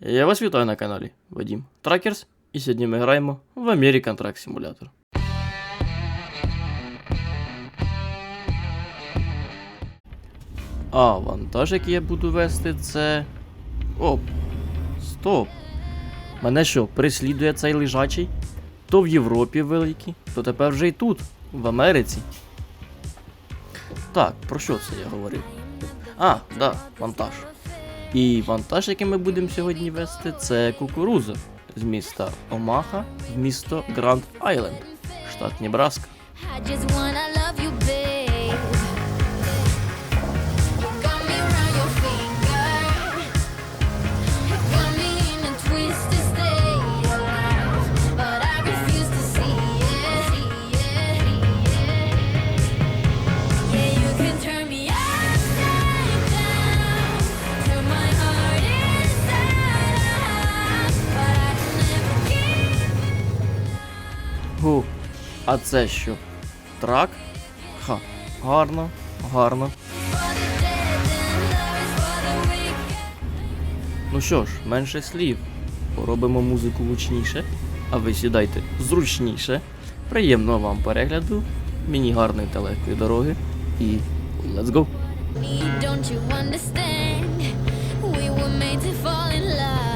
Я вас вітаю на каналі Вадім Тракерс, і сьогодні ми граємо в American Track Simulator. А вантаж, який я буду вести, це. Оп! Стоп! Мене що, прислідує цей лежачий? То в Європі великий, то тепер вже й тут, в Америці. Так, про що це я говорив? А, да, вантаж. І вантаж, який ми будемо сьогодні вести, це кукуруза з міста Омаха в місто Гранд Айленд, штат Небраска. А це що? Трак? Ха, гарно, гарно. Ну що ж, менше слів. Поробимо музику гучніше, а ви сідайте зручніше. Приємного вам перегляду, мені гарної та легкої дороги і let's go! Don't you understand? We were made to fall in love.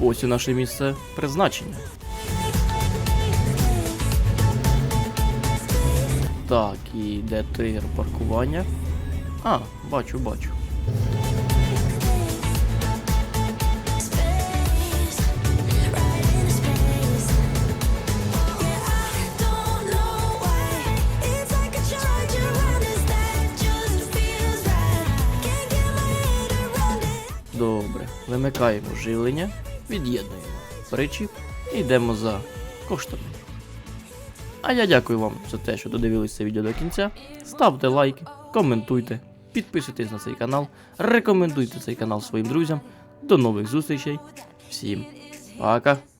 Ось і наше місце призначення. Так, і де тригер паркування? А, бачу, бачу. Добре. Вимикаємо живлення, від'єднуємо причіп і йдемо за коштами. А я дякую вам за те, що додивилися відео до кінця. Ставте лайки, коментуйте, підписуйтесь на цей канал, рекомендуйте цей канал своїм друзям. До нових зустрічей. Всім пока!